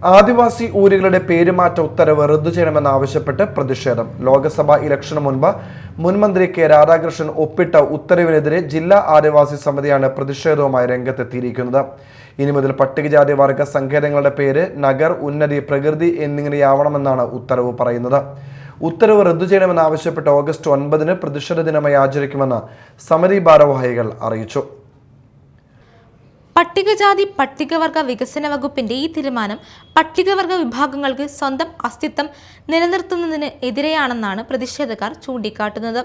ആദിവാസി ഊരുകളുടെ പേരുമാറ്റ ഉത്തരവ് റദ്ദു ചെയ്യണമെന്നാവശ്യപ്പെട്ട് പ്രതിഷേധം. ലോക്സഭാ ഇലക്ഷന് മുൻപ് മുൻമന്ത്രി കെ രാധാകൃഷ്ണൻ ഒപ്പിട്ട ഉത്തരവിനെതിരെ ജില്ലാ ആദിവാസി സമിതിയാണ് പ്രതിഷേധവുമായി രംഗത്തെത്തിയിരിക്കുന്നത്. ഇനി മുതൽ പട്ടികജാതി വർഗ സങ്കേതങ്ങളുടെ പേര് നഗർ ഉന്നതി പ്രകൃതി എന്നിങ്ങനെയാവണമെന്നാണ് ഉത്തരവ് പറയുന്നത്. ഉത്തരവ് റദ്ദു ചെയ്യണമെന്നാവശ്യപ്പെട്ട് ഓഗസ്റ്റ് ഒൻപതിന് പ്രതിഷേധ ദിനമായി ആചരിക്കുമെന്ന് സമിതി ഭാരവാഹികൾ അറിയിച്ചു. പട്ടികജാതി പട്ടികവർഗ വികസന വകുപ്പിന്റെ ഈ തീരുമാനം പട്ടികവർഗ വിഭാഗങ്ങൾക്ക് സ്വന്തം അസ്തിത്വം നിലനിർത്തുന്നതിന് എതിരെയാണെന്നാണ് പ്രതിഷേധക്കാർ ചൂണ്ടിക്കാട്ടുന്നത്.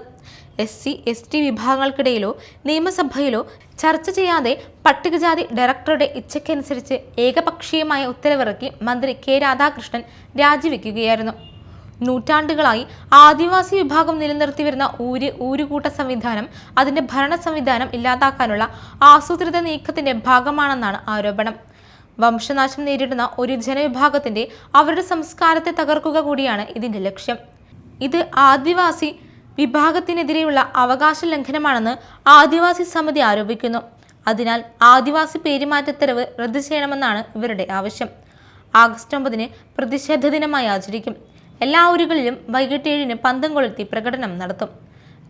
എസ് സി എസ് ടി വിഭാഗങ്ങൾക്കിടയിലോ നിയമസഭയിലോ ചർച്ച ചെയ്യാതെ പട്ടികജാതി ഡയറക്ടറുടെ ഇച്ഛയ്ക്കനുസരിച്ച് ഏകപക്ഷീയമായ ഉത്തരവിറക്കി മന്ത്രി കെ രാധാകൃഷ്ണൻ രാജിവെക്കുകയായിരുന്നു. നൂറ്റാണ്ടുകളായി ആദിവാസി വിഭാഗം നിലനിർത്തി വരുന്ന ഊര് ഊരുകൂട്ട സംവിധാനം അതിന്റെ ഭരണ സംവിധാനം ഇല്ലാതാക്കാനുള്ള ആസൂത്രിത നീക്കത്തിന്റെ ഭാഗമാണെന്നാണ് ആരോപണം. വംശനാശം നേരിടുന്ന ഒരു ജനവിഭാഗത്തിന്റെ അവരുടെ സംസ്കാരത്തെ തകർക്കുക കൂടിയാണ് ഇതിന്റെ ലക്ഷ്യം. ഇത് ആദിവാസി വിഭാഗത്തിനെതിരെയുള്ള അവകാശ ലംഘനമാണെന്ന് ആദിവാസി സമിതി ആരോപിക്കുന്നു. അതിനാൽ ആദിവാസി പേരുമാറ്റത്തരവ് റദ്ദു ചെയ്യണമെന്നാണ് ഇവരുടെ ആവശ്യം. ആഗസ്റ്റ് ഒമ്പതിന് പ്രതിഷേധ ദിനമായി ആചരിക്കും. എല്ലാ ഊരുകളിലും വൈകിട്ട് ഏഴിന് പന്തം കൊളുത്തി പ്രകടനം നടത്തും.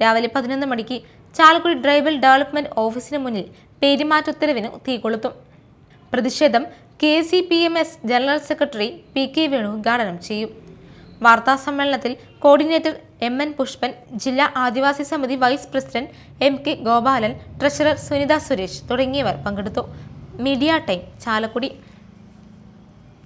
രാവിലെ പതിനൊന്ന് മണിക്ക് ചാലക്കുടി ട്രൈബൽ ഡെവലപ്മെന്റ് ഓഫീസിന് മുന്നിൽ പേരുമാറ്റ ഉത്തരവിന് തീ കൊളുത്തും. പ്രതിഷേധം K C P M S general secretary P K Venu ഉദ്ഘാടനം ചെയ്യും. വാർത്താ സമ്മേളനത്തിൽ കോർഡിനേറ്റർ എം എൻ പുഷ്പൻ ജില്ലാ ആദിവാസി സമിതി vice president M K Gopalan treasurer Sunitha Suresh തുടങ്ങിയവർ പങ്കെടുത്തു. Media time Chalakudy.